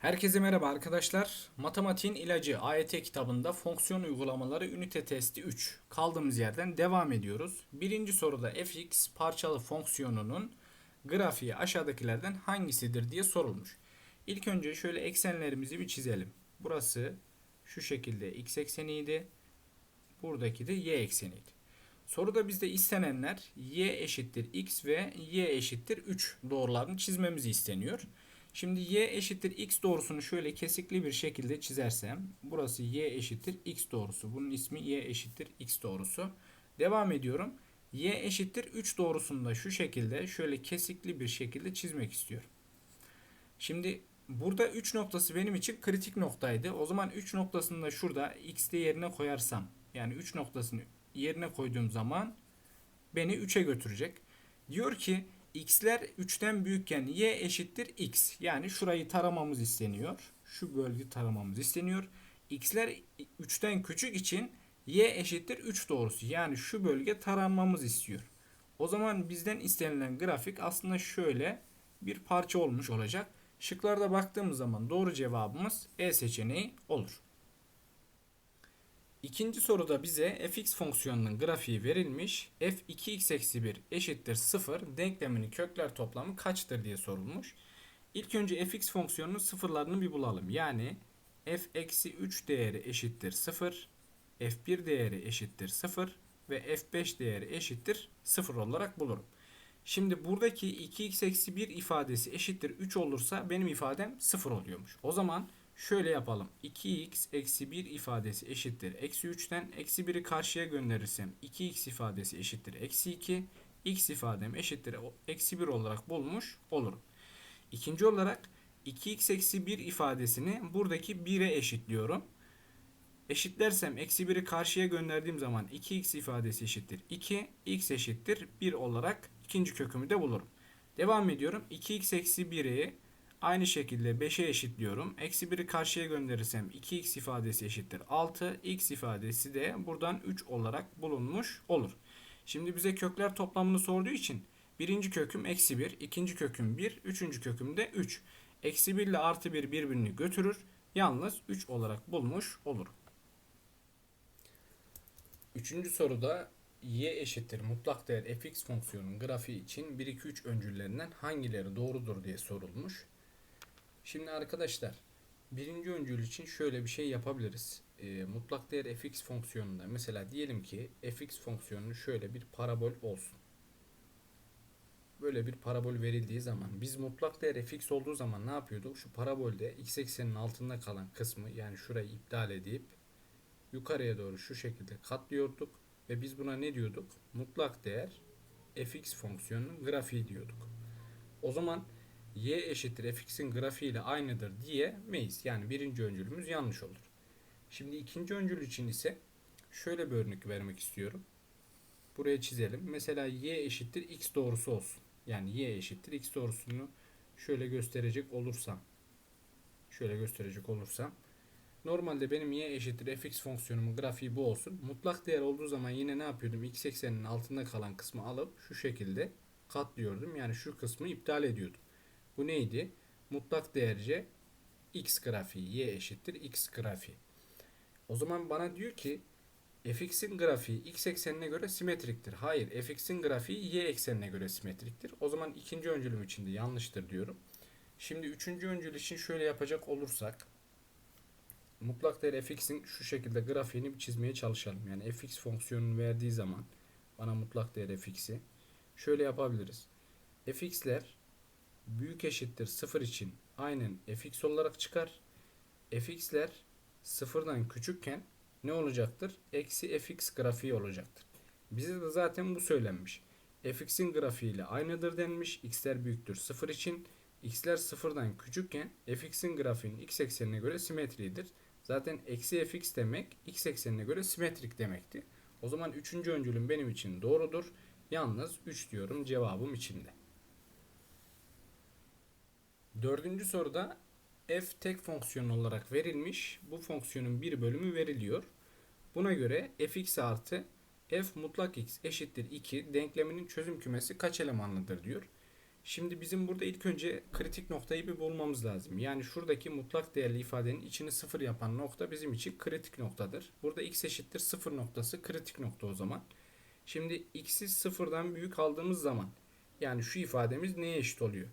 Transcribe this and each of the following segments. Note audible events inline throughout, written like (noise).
Herkese merhaba arkadaşlar. Matematiğin ilacı AYT kitabında fonksiyon uygulamaları ünite testi 3. Kaldığımız yerden devam ediyoruz. Birinci soruda fx parçalı fonksiyonunun grafiği aşağıdakilerden hangisidir diye sorulmuş. İlk önce şöyle eksenlerimizi bir çizelim. Burası şu şekilde x ekseniydi. Buradaki de y ekseniydi. Soruda bizde istenenler y eşittir x ve y eşittir 3 doğrularını çizmemizi isteniyor. Şimdi y eşittir x doğrusunu şöyle kesikli bir şekilde çizersem burası y eşittir x doğrusu. Bunun ismi y eşittir x doğrusu. Devam ediyorum. y eşittir 3 doğrusunu da şu şekilde şöyle kesikli bir şekilde çizmek istiyorum. Şimdi burada 3 noktası benim için kritik noktaydı. O zaman 3 noktasını da şurada x'de yerine koyarsam yani 3 noktasını yerine koyduğum zaman beni 3'e götürecek. Diyor ki x'ler 3'ten büyükken y eşittir x. Yani şurayı taramamız isteniyor. Şu bölge taramamız isteniyor. x'ler 3'ten küçük için y eşittir 3 doğrusu. Yani şu bölge taranmamız istiyor. O zaman bizden istenilen grafik aslında şöyle bir parça olmuş olacak. Şıklarda baktığımız zaman doğru cevabımız E seçeneği olur. İkinci soruda bize fx fonksiyonunun grafiği verilmiş. f2x-1 eşittir 0 denkleminin kökler toplamı kaçtır diye sorulmuş. İlk önce fx fonksiyonunun sıfırlarını bir bulalım. Yani f-3 değeri eşittir 0, f1 değeri eşittir 0 ve f5 değeri eşittir 0 olarak bulurum. Şimdi buradaki 2x-1 ifadesi eşittir 3 olursa benim ifadem 0 oluyormuş. O zaman Şöyle yapalım. 2x eksi 1 ifadesi eşittir. Eksi 3'ten eksi 1'i karşıya gönderirsem 2x ifadesi eşittir. Eksi 2. x ifadem eşittir. Eksi 1 olarak bulmuş olurum. İkinci olarak 2x eksi 1 ifadesini buradaki 1'e eşitliyorum. Eşitlersem eksi 1'i karşıya gönderdiğim zaman 2x ifadesi eşittir 2. x eşittir 1 olarak ikinci kökümü de bulurum. Devam ediyorum. 2x eksi 1'i Aynı şekilde 5'e eşitliyorum. Eksi 1'i karşıya gönderirsem 2x ifadesi eşittir 6. x ifadesi de buradan 3 olarak bulunmuş olur. Şimdi bize kökler toplamını sorduğu için birinci köküm eksi 1, ikinci köküm 1, üçüncü köküm de 3. Eksi 1 ile artı 1 birbirini götürür. Yalnız 3 olarak bulmuş olur. Üçüncü soruda y eşittir mutlak değer fx fonksiyonun grafiği için 1, 2, 3 öncüllerinden hangileri doğrudur diye sorulmuş. Şimdi arkadaşlar birinci öncül için şöyle bir şey yapabiliriz. E, mutlak değer fx fonksiyonunda mesela diyelim ki fx fonksiyonunun şöyle bir parabol olsun. Böyle bir parabol verildiği zaman biz mutlak değer fx olduğu zaman ne yapıyorduk? Şu parabolde x eksenin altında kalan kısmı yani şurayı iptal edip yukarıya doğru şu şekilde katlıyorduk ve biz buna ne diyorduk? Mutlak değer fx fonksiyonunun grafiği diyorduk. O zaman y eşittir fx'in grafiği ile aynıdır diyemeyiz. Yani birinci öncülümüz yanlış olur. Şimdi ikinci öncül için ise şöyle bir örnek vermek istiyorum. Buraya çizelim. Mesela y eşittir x doğrusu olsun. Yani y eşittir x doğrusunu şöyle gösterecek olursam şöyle gösterecek olursam normalde benim y eşittir fx fonksiyonumun grafiği bu olsun. Mutlak değer olduğu zaman yine ne yapıyordum? x ekseninin altında kalan kısmı alıp şu şekilde katlıyordum. Yani şu kısmı iptal ediyordum. Bu neydi? Mutlak değerce x grafiği y eşittir x grafiği. O zaman bana diyor ki fx'in grafiği x eksenine göre simetriktir. Hayır fx'in grafiği y eksenine göre simetriktir. O zaman ikinci öncülüm için de yanlıştır diyorum. Şimdi üçüncü öncül için şöyle yapacak olursak mutlak değer fx'in şu şekilde grafiğini çizmeye çalışalım. Yani fx fonksiyonunu verdiği zaman bana mutlak değer fx'i şöyle yapabiliriz. fx'ler büyük eşittir 0 için aynen fx olarak çıkar. fx'ler sıfırdan küçükken ne olacaktır? Eksi fx grafiği olacaktır. Bize de zaten bu söylenmiş. fx'in grafiği ile aynıdır denmiş. x'ler büyüktür 0 için. x'ler sıfırdan küçükken fx'in grafiğinin x eksenine göre simetridir. Zaten eksi fx demek x eksenine göre simetrik demekti. O zaman üçüncü öncülüm benim için doğrudur. Yalnız 3 diyorum cevabım içinde. Dördüncü soruda f tek fonksiyon olarak verilmiş. Bu fonksiyonun bir bölümü veriliyor. Buna göre fx artı f mutlak x eşittir 2 denkleminin çözüm kümesi kaç elemanlıdır diyor. Şimdi bizim burada ilk önce kritik noktayı bir bulmamız lazım. Yani şuradaki mutlak değerli ifadenin içini sıfır yapan nokta bizim için kritik noktadır. Burada x eşittir sıfır noktası kritik nokta o zaman. Şimdi x'i sıfırdan büyük aldığımız zaman yani şu ifademiz neye eşit oluyor?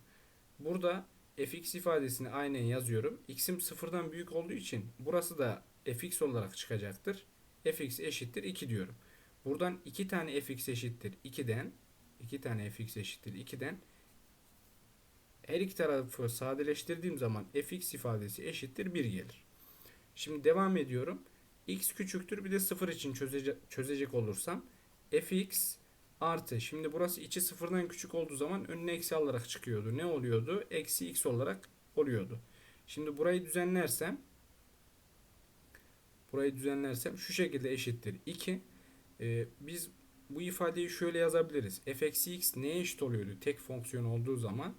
Burada fx ifadesini aynen yazıyorum. x'im sıfırdan büyük olduğu için burası da fx olarak çıkacaktır. fx eşittir 2 diyorum. Buradan 2 tane fx eşittir 2'den 2 tane fx eşittir 2'den her iki tarafı sadeleştirdiğim zaman fx ifadesi eşittir 1 gelir. Şimdi devam ediyorum. x küçüktür bir de 0 için çözecek, çözecek olursam fx artı şimdi burası içi sıfırdan küçük olduğu zaman önüne eksi alarak çıkıyordu. Ne oluyordu? Eksi x olarak oluyordu. Şimdi burayı düzenlersem burayı düzenlersem şu şekilde eşittir 2. Ee, biz bu ifadeyi şöyle yazabiliriz. f eksi x neye eşit oluyordu? Tek fonksiyon olduğu zaman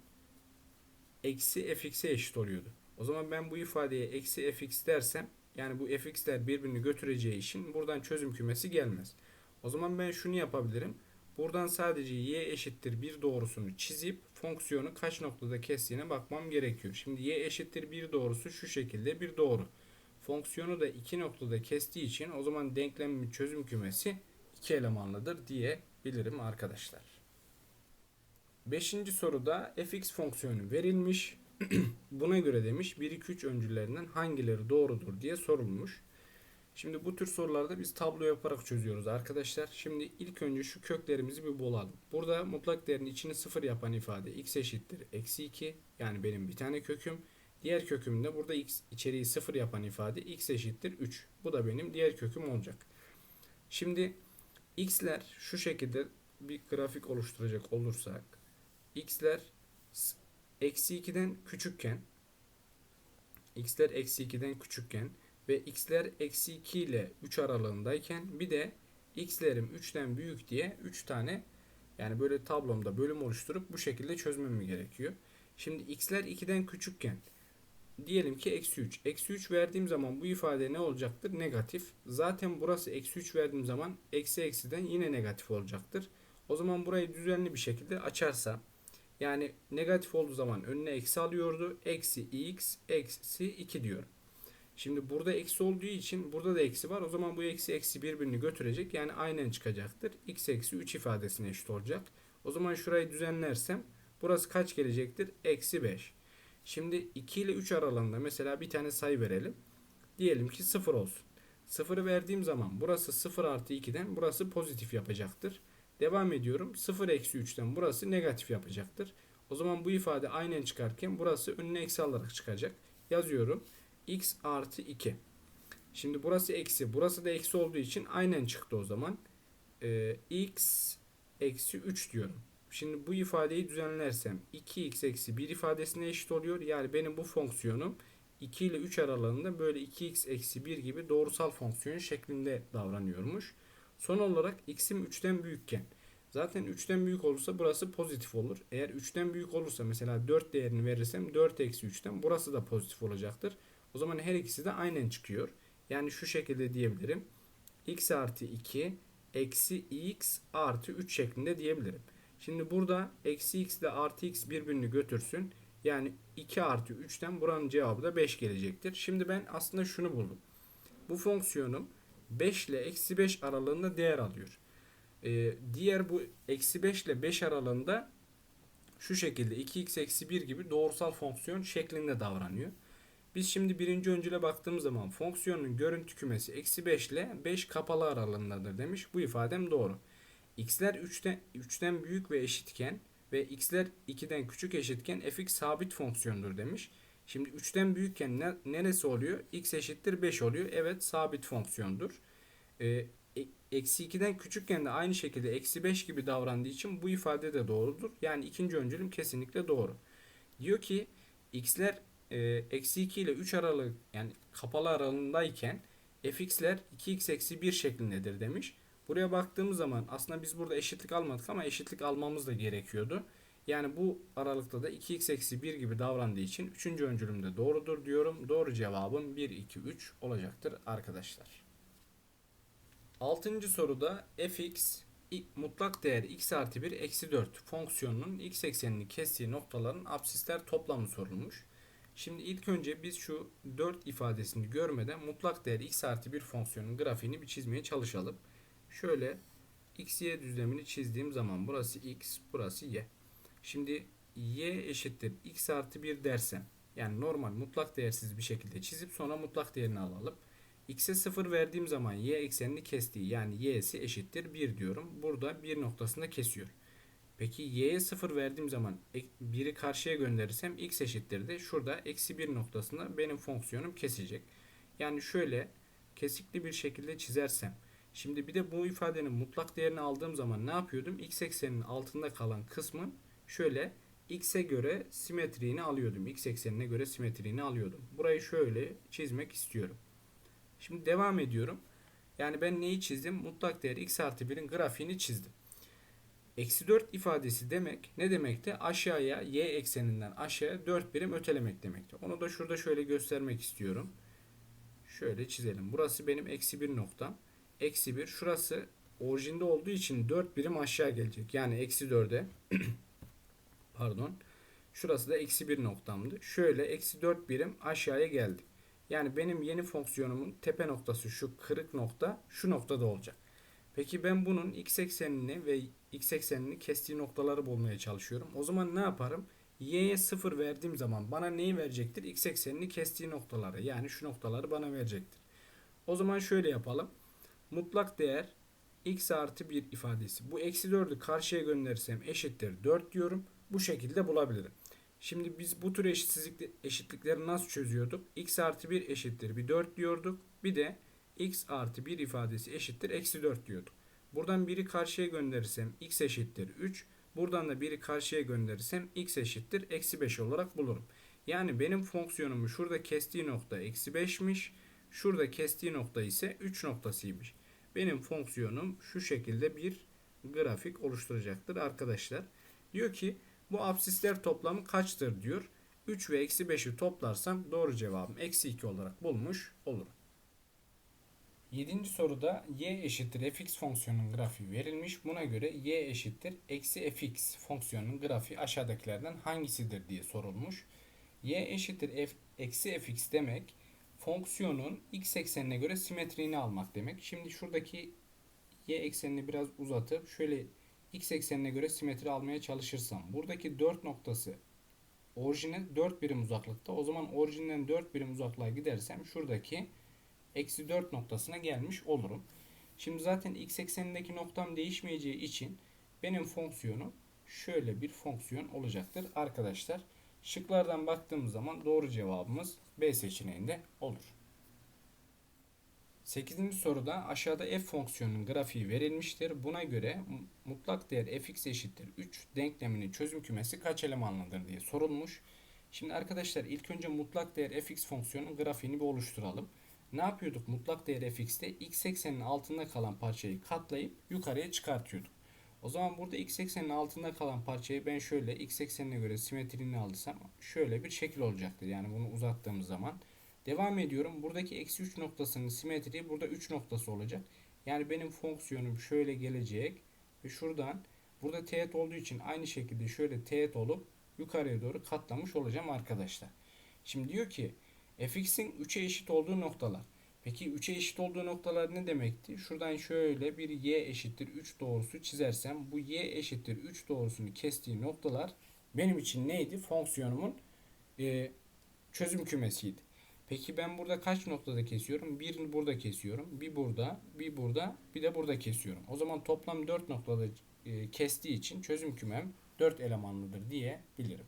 eksi fx'e eşit oluyordu. O zaman ben bu ifadeye eksi fx dersem yani bu fx'ler birbirini götüreceği için buradan çözüm kümesi gelmez. O zaman ben şunu yapabilirim. Buradan sadece y eşittir 1 doğrusunu çizip fonksiyonu kaç noktada kestiğine bakmam gerekiyor. Şimdi y eşittir 1 doğrusu şu şekilde bir doğru. Fonksiyonu da 2 noktada kestiği için o zaman denklemimin çözüm kümesi 2 elemanlıdır diyebilirim arkadaşlar. Beşinci soruda fx fonksiyonu verilmiş. (clears throat) Buna göre demiş 1 2 3 öncüllerinden hangileri doğrudur diye sorulmuş. Şimdi bu tür sorularda biz tablo yaparak çözüyoruz arkadaşlar. Şimdi ilk önce şu köklerimizi bir bulalım. Burada mutlak değerin içini sıfır yapan ifade x eşittir eksi 2 yani benim bir tane köküm. Diğer kökümde burada x içeriği sıfır yapan ifade x eşittir 3. Bu da benim diğer köküm olacak. Şimdi x'ler şu şekilde bir grafik oluşturacak olursak x'ler eksi 2'den küçükken x'ler eksi 2'den küçükken ve x'ler eksi 2 ile 3 aralığındayken bir de x'lerim 3'ten büyük diye 3 tane yani böyle tablomda bölüm oluşturup bu şekilde çözmem gerekiyor. Şimdi x'ler 2'den küçükken diyelim ki eksi 3. Eksi 3 verdiğim zaman bu ifade ne olacaktır? Negatif. Zaten burası eksi 3 verdiğim zaman eksi eksiden yine negatif olacaktır. O zaman burayı düzenli bir şekilde açarsam yani negatif olduğu zaman önüne eksi alıyordu. Eksi x eksi 2 diyorum. Şimdi burada eksi olduğu için burada da eksi var. O zaman bu eksi eksi birbirini götürecek. Yani aynen çıkacaktır. x eksi 3 ifadesine eşit olacak. O zaman şurayı düzenlersem burası kaç gelecektir? Eksi 5. Şimdi 2 ile 3 aralığında mesela bir tane sayı verelim. Diyelim ki 0 olsun. 0'ı verdiğim zaman burası 0 artı 2'den burası pozitif yapacaktır. Devam ediyorum. 0 eksi 3'ten burası negatif yapacaktır. O zaman bu ifade aynen çıkarken burası önüne eksi alarak çıkacak. Yazıyorum. X artı 2. Şimdi burası eksi. Burası da eksi olduğu için aynen çıktı o zaman. Ee, x eksi 3 diyorum. Şimdi bu ifadeyi düzenlersem 2x eksi 1 ifadesine eşit oluyor. Yani benim bu fonksiyonum 2 ile 3 aralığında böyle 2x eksi 1 gibi doğrusal fonksiyon şeklinde davranıyormuş. Son olarak x'im 3'ten büyükken zaten 3'ten büyük olursa burası pozitif olur. Eğer 3'ten büyük olursa mesela 4 değerini verirsem 4 eksi 3'ten burası da pozitif olacaktır. O zaman her ikisi de aynen çıkıyor. Yani şu şekilde diyebilirim. x artı 2 eksi x artı 3 şeklinde diyebilirim. Şimdi burada eksi x ile artı x birbirini götürsün. Yani 2 artı 3'ten buranın cevabı da 5 gelecektir. Şimdi ben aslında şunu buldum. Bu fonksiyonum 5 ile eksi 5 aralığında değer alıyor. Ee, diğer bu eksi 5 ile 5 aralığında şu şekilde 2x eksi 1 gibi doğrusal fonksiyon şeklinde davranıyor. Biz şimdi birinci öncüle baktığımız zaman fonksiyonun görüntü kümesi eksi 5 ile 5 kapalı aralığındadır demiş. Bu ifadem doğru. x'ler 3'ten, 3'ten büyük ve eşitken ve x'ler 2'den küçük eşitken fx sabit fonksiyondur demiş. Şimdi 3'ten büyükken ne, neresi oluyor? x eşittir 5 oluyor. Evet sabit fonksiyondur. Ee, eksi 2'den küçükken de aynı şekilde eksi 5 gibi davrandığı için bu ifade de doğrudur. Yani ikinci öncülüm kesinlikle doğru. Diyor ki x'ler e, eksi 2 ile 3 aralık yani kapalı aralığındayken fx'ler 2x eksi 1 şeklindedir demiş. Buraya baktığımız zaman aslında biz burada eşitlik almadık ama eşitlik almamız da gerekiyordu. Yani bu aralıkta da 2x eksi 1 gibi davrandığı için 3. öncülümde doğrudur diyorum. Doğru cevabım 1, 2, 3 olacaktır arkadaşlar. 6. soruda fx mutlak değer x artı 1 eksi 4 fonksiyonunun x eksenini kestiği noktaların absisler toplamı sorulmuş. Şimdi ilk önce biz şu 4 ifadesini görmeden mutlak değer x artı 1 fonksiyonun grafiğini bir çizmeye çalışalım. Şöyle x y düzlemini çizdiğim zaman burası x, burası y. Şimdi y eşittir x artı 1 dersem yani normal mutlak değersiz bir şekilde çizip sonra mutlak değerini alalım. X'e 0 verdiğim zaman y eksenini kestiği yani y'si eşittir 1 diyorum. Burada 1 noktasında kesiyor. Peki y'ye 0 verdiğim zaman 1'i karşıya gönderirsem x eşittir de şurada eksi 1 noktasında benim fonksiyonum kesecek. Yani şöyle kesikli bir şekilde çizersem. Şimdi bir de bu ifadenin mutlak değerini aldığım zaman ne yapıyordum? X ekseninin altında kalan kısmın şöyle x'e göre simetriğini alıyordum. X eksenine göre simetriğini alıyordum. Burayı şöyle çizmek istiyorum. Şimdi devam ediyorum. Yani ben neyi çizdim? Mutlak değer x artı 1'in grafiğini çizdim. Eksi 4 ifadesi demek ne demekti? Aşağıya y ekseninden aşağıya 4 birim ötelemek demekti. Onu da şurada şöyle göstermek istiyorum. Şöyle çizelim. Burası benim eksi 1 noktam. Eksi 1. Şurası orijinde olduğu için 4 birim aşağı gelecek. Yani eksi 4'e (clears throat) pardon. Şurası da eksi 1 noktamdı. Şöyle eksi 4 birim aşağıya geldi. Yani benim yeni fonksiyonumun tepe noktası şu kırık nokta şu noktada olacak. Peki ben bunun x eksenini ve x eksenini kestiği noktaları bulmaya çalışıyorum. O zaman ne yaparım? y'ye 0 verdiğim zaman bana neyi verecektir? x eksenini kestiği noktaları yani şu noktaları bana verecektir. O zaman şöyle yapalım. Mutlak değer x artı 1 ifadesi. Bu eksi 4'ü karşıya gönderirsem eşittir 4 diyorum. Bu şekilde bulabilirim. Şimdi biz bu tür eşitsizlik, eşitlikleri nasıl çözüyorduk? x artı 1 eşittir bir 4 diyorduk. Bir de x artı 1 ifadesi eşittir eksi 4 diyorduk. Buradan biri karşıya gönderirsem x eşittir 3. Buradan da biri karşıya gönderirsem x eşittir eksi 5 olarak bulurum. Yani benim fonksiyonumu şurada kestiği nokta eksi 5'miş. Şurada kestiği nokta ise 3 noktasıymış. Benim fonksiyonum şu şekilde bir grafik oluşturacaktır arkadaşlar. Diyor ki bu absisler toplamı kaçtır diyor. 3 ve eksi 5'i toplarsam doğru cevabım eksi 2 olarak bulmuş olurum. Yedinci soruda y eşittir fx fonksiyonunun grafiği verilmiş. Buna göre y eşittir eksi fx fonksiyonunun grafiği aşağıdakilerden hangisidir diye sorulmuş. y eşittir f eksi fx demek fonksiyonun x eksenine göre simetriğini almak demek. Şimdi şuradaki y eksenini biraz uzatıp şöyle x eksenine göre simetri almaya çalışırsam buradaki 4 noktası orijine 4 birim uzaklıkta. O zaman orijinden 4 birim uzaklığa gidersem şuradaki eksi 4 noktasına gelmiş olurum. Şimdi zaten x eksenindeki noktam değişmeyeceği için benim fonksiyonum şöyle bir fonksiyon olacaktır arkadaşlar. Şıklardan baktığımız zaman doğru cevabımız B seçeneğinde olur. 8. soruda aşağıda f fonksiyonunun grafiği verilmiştir. Buna göre mutlak değer fx eşittir 3 denkleminin çözüm kümesi kaç elemanlıdır diye sorulmuş. Şimdi arkadaşlar ilk önce mutlak değer fx fonksiyonunun grafiğini bir oluşturalım. Ne yapıyorduk mutlak değer fx'te x ekseninin altında kalan parçayı katlayıp yukarıya çıkartıyorduk. O zaman burada x ekseninin altında kalan parçayı ben şöyle x eksenine göre simetrini alsam şöyle bir şekil olacaktır. Yani bunu uzattığımız zaman. Devam ediyorum. Buradaki eksi 3 noktasının simetriği burada 3 noktası olacak. Yani benim fonksiyonum şöyle gelecek. Ve şuradan burada teğet olduğu için aynı şekilde şöyle teğet olup yukarıya doğru katlamış olacağım arkadaşlar. Şimdi diyor ki fx'in 3'e eşit olduğu noktalar. Peki 3'e eşit olduğu noktalar ne demekti? Şuradan şöyle bir y eşittir 3 doğrusu çizersem bu y eşittir 3 doğrusunu kestiği noktalar benim için neydi? Fonksiyonumun e, çözüm kümesiydi. Peki ben burada kaç noktada kesiyorum? Bir burada kesiyorum. Bir burada, bir burada, bir de burada kesiyorum. O zaman toplam 4 noktada e, kestiği için çözüm kümem 4 elemanlıdır diyebilirim.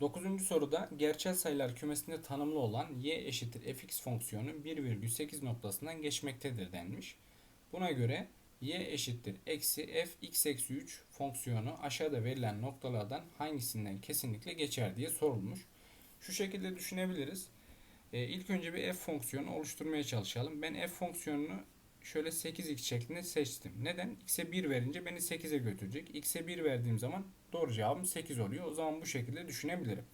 9. soruda gerçel sayılar kümesinde tanımlı olan y eşittir fx fonksiyonu 1,8 noktasından geçmektedir denmiş. Buna göre y eşittir eksi f x eksi 3 fonksiyonu aşağıda verilen noktalardan hangisinden kesinlikle geçer diye sorulmuş. Şu şekilde düşünebiliriz. E, ilk önce bir f fonksiyonu oluşturmaya çalışalım. Ben f fonksiyonunu şöyle 8x şeklinde seçtim. Neden? x'e 1 verince beni 8'e götürecek. x'e 1 verdiğim zaman doğru cevabım 8 oluyor. O zaman bu şekilde düşünebilirim.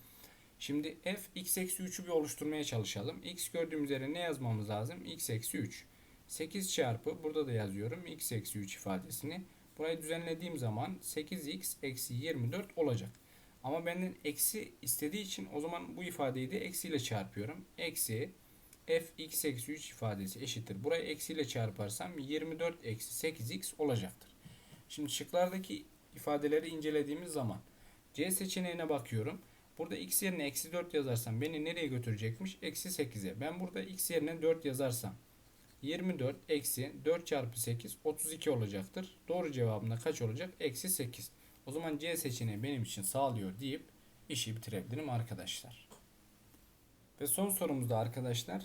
Şimdi f x eksi 3'ü bir oluşturmaya çalışalım. x gördüğümüz yere ne yazmamız lazım? x eksi 3. 8 çarpı burada da yazıyorum x eksi 3 ifadesini. Burayı düzenlediğim zaman 8x eksi 24 olacak. Ama benden eksi istediği için o zaman bu ifadeyi de eksiyle çarpıyorum. Eksi f x eksi 3 ifadesi eşittir. Burayı eksiyle çarparsam 24 eksi 8x olacaktır. Şimdi şıklardaki ifadeleri incelediğimiz zaman C seçeneğine bakıyorum. Burada x yerine eksi 4 yazarsam beni nereye götürecekmiş? Eksi 8'e. Ben burada x yerine 4 yazarsam 24 eksi 4 çarpı 8 32 olacaktır. Doğru cevabında kaç olacak? Eksi 8. O zaman C seçeneği benim için sağlıyor deyip işi bitirebilirim arkadaşlar. Ve son sorumuzda arkadaşlar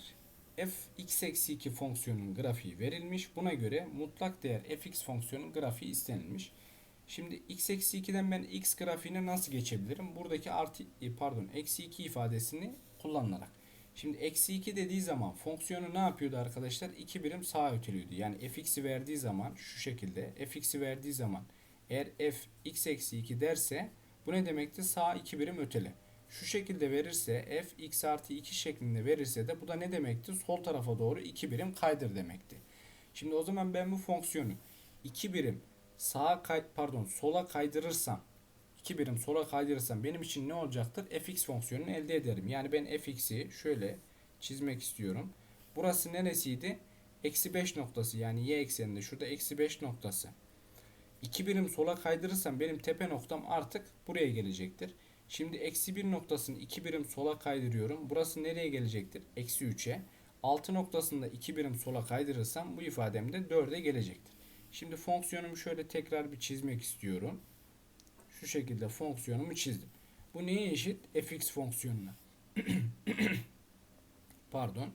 f x eksi 2 fonksiyonun grafiği verilmiş. Buna göre mutlak değer fx fonksiyonun grafiği istenilmiş. Şimdi x eksi 2'den ben x grafiğine nasıl geçebilirim? Buradaki artı e, pardon eksi 2 ifadesini kullanarak. Şimdi eksi 2 dediği zaman fonksiyonu ne yapıyordu arkadaşlar? 2 birim sağa öteliyordu. Yani fx'i verdiği zaman şu şekilde fx'i verdiği zaman eğer f x eksi 2 derse bu ne demekti? Sağ 2 birim ötele. Şu şekilde verirse f x artı 2 şeklinde verirse de bu da ne demekti? Sol tarafa doğru 2 birim kaydır demekti. Şimdi o zaman ben bu fonksiyonu 2 birim sağa kay pardon sola kaydırırsam 2 birim sola kaydırırsam benim için ne olacaktır? fx fonksiyonunu elde ederim. Yani ben fx'i şöyle çizmek istiyorum. Burası neresiydi? Eksi 5 noktası yani y ekseninde şurada eksi 5 noktası. 2 birim sola kaydırırsam benim tepe noktam artık buraya gelecektir. Şimdi eksi 1 noktasını 2 birim sola kaydırıyorum. Burası nereye gelecektir? Eksi 3'e. 6 noktasında 2 birim sola kaydırırsam bu ifadem de 4'e gelecektir. Şimdi fonksiyonumu şöyle tekrar bir çizmek istiyorum. Şu şekilde fonksiyonumu çizdim. Bu neye eşit? fx fonksiyonuna. (clears throat) Pardon.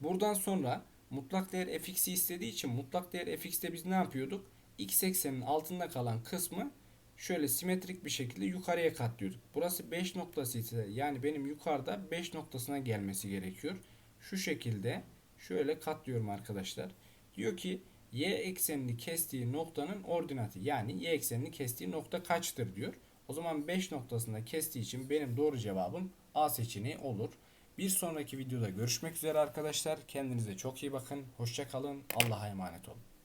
Buradan sonra mutlak değer fx'i istediği için mutlak değer fx'te biz ne yapıyorduk? x eksenin altında kalan kısmı şöyle simetrik bir şekilde yukarıya katlıyorduk. Burası 5 noktası ise yani benim yukarıda 5 noktasına gelmesi gerekiyor. Şu şekilde şöyle katlıyorum arkadaşlar. Diyor ki y eksenini kestiği noktanın ordinatı yani y eksenini kestiği nokta kaçtır diyor. O zaman 5 noktasında kestiği için benim doğru cevabım A seçeneği olur. Bir sonraki videoda görüşmek üzere arkadaşlar. Kendinize çok iyi bakın. Hoşça kalın. Allah'a emanet olun.